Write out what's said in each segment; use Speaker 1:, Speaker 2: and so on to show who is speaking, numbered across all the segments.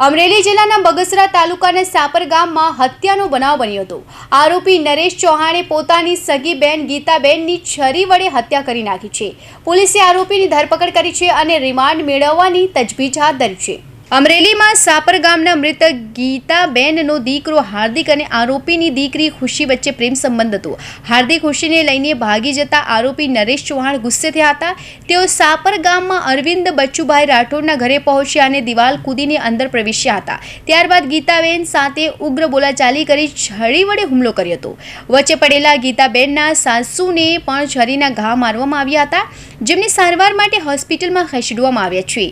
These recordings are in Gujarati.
Speaker 1: અમરેલી જિલ્લાના બગસરા તાલુકાના સાપર ગામમાં હત્યાનો બનાવ બન્યો હતો. આરોપી નરેશ ચૌહાણે પોતાની સગી બેન ગીતાબેનની છરી વડે હત્યા કરી નાખી છે. પોલીસે આરોપીની ધરપકડ કરી છે અને રિમાન્ડ મેળવવાની તજવીજ હાથ ધરી છે. અમરેલીમાં સાપર ગામના મૃતક ગીતાબેનનો દીકરો હાર્દિક અને આરોપીની દીકરી ખુશી વચ્ચે પ્રેમ સંબંધ હતો. હાર્દિક ખુશીને લઈને ભાગી જતા આરોપી નરેશ ચૌહાણ ગુસ્સે થયા હતા. તેઓ સાપર ગામમાં અરવિંદ બચ્ચુભાઈ રાઠોડના ઘરે પહોંચ્યા અને દિવાલ કૂદીને અંદર પ્રવેશ્યા હતા. ત્યારબાદ ગીતાબેન સાથે ઉગ્ર બોલાચાલી કરી છરી વડે હુમલો કર્યો હતો. વચ્ચે પડેલા ગીતાબેનના સાસુને પણ છરીના ઘા મારવામાં આવ્યા હતા, જેમને સારવાર માટે હોસ્પિટલમાં ખસેડવામાં આવ્યા છે.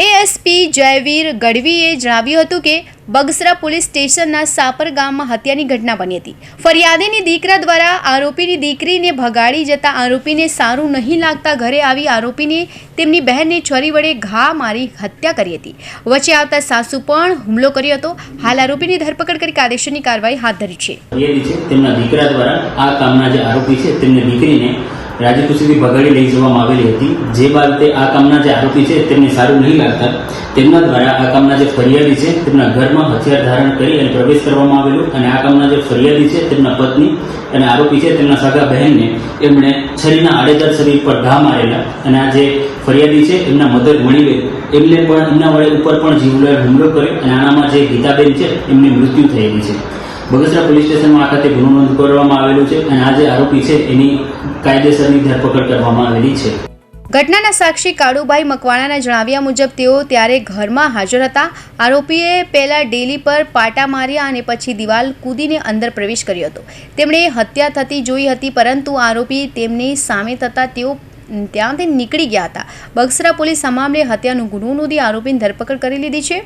Speaker 1: એએસપી જયવીર ગઢવીએ જણાવ્યું હતું કે, બગસરા પોલીસ સ્ટેશનના સાપર ગામમાં હત્યાની ઘટના બની હતી. ફરિયાદીની દીકરા દ્વારા આરોપીની દીકરીને ભગાડી જતા આરોપીને સારું નહીં લાગતા ઘરે આવી આરોપીને તેમની બહેનને છરી વડે ઘા મારી હત્યા કરી હતી. વચ્ચે આવતા સાસુ પણ હુમલો કર્યો હતો. હાલ આરોપીની ધરપકડ કરી કાયદેસરની કાર્યવાહી હાથ ધરી છે.
Speaker 2: તેમના દીકરા દ્વારા આ કામના જે આરોપી છે, તેમની દીકરીને રાજીપુર સુધી ભગાડી લઈ જવામાં આવેલી હતી. જે બાબતે આ કામના જે આરોપી છે તેમને સારું નહીં લાગતા. તેમના દ્વારા આ કામના જે ફરિયાદી છે તેમના ઘરમાં હથિયાર ધારણ કરી અને પ્રવેશ કરવામાં આવેલો અને આ કામના જે ફરિયાદી છે તેમના પત્ની અને આરોપી છે તેમના સગા બહેનને એમણે છરીના આડેદાર શરીર પર ઘા મારેલા અને આ જે ફરિયાદી છે એમના મધર મણીબેન એમને પણ એમના વડે ઉપર પણ જીવલેણ હુમલો કર્યો અને આનામાં જે ગીતાબેન છે એમની મૃત્યુ થયેલી છે. બગસરા પોલીસ સ્ટેશનમાં આ ગુનો નોંધ કરવામાં આવેલો છે અને આ આરોપી છે એની કાયદેસરની ધરપકડ કરવામાં આવેલી છે.
Speaker 1: ઘટનાના સાક્ષી કાળુભાઈ મકવાણાના જણાવ્યા મુજબ તેઓ ત્યારે ઘરમાં હાજર હતા. આરોપીએ પહેલાં ડેલી પર પાટા માર્યા અને પછી દિવાલ કૂદીને અંદર પ્રવેશ કર્યો હતો. તેમણે હત્યા થતી જોઈ હતી, પરંતુ આરોપી તેમની સામે થતાં તેઓ ત્યાંથી નીકળી ગયા હતા. બગસરા પોલીસ આ મામલે હત્યાનો ગુનો નોંધી આરોપીની ધરપકડ કરી લીધી છે.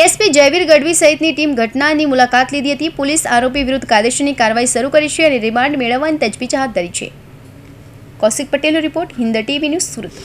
Speaker 1: એસપી જયવીર ગઢવી સહિતની ટીમ ઘટનાની મુલાકાત લીધી હતી. પોલીસ આરોપી વિરુદ્ધ કાયદેસરની કાર્યવાહી શરૂ કરી છે અને રિમાન્ડ મેળવવાની તજવીજ હાથ ધરી છે. કૌશિક પટેલનો report Hind TV news Surat.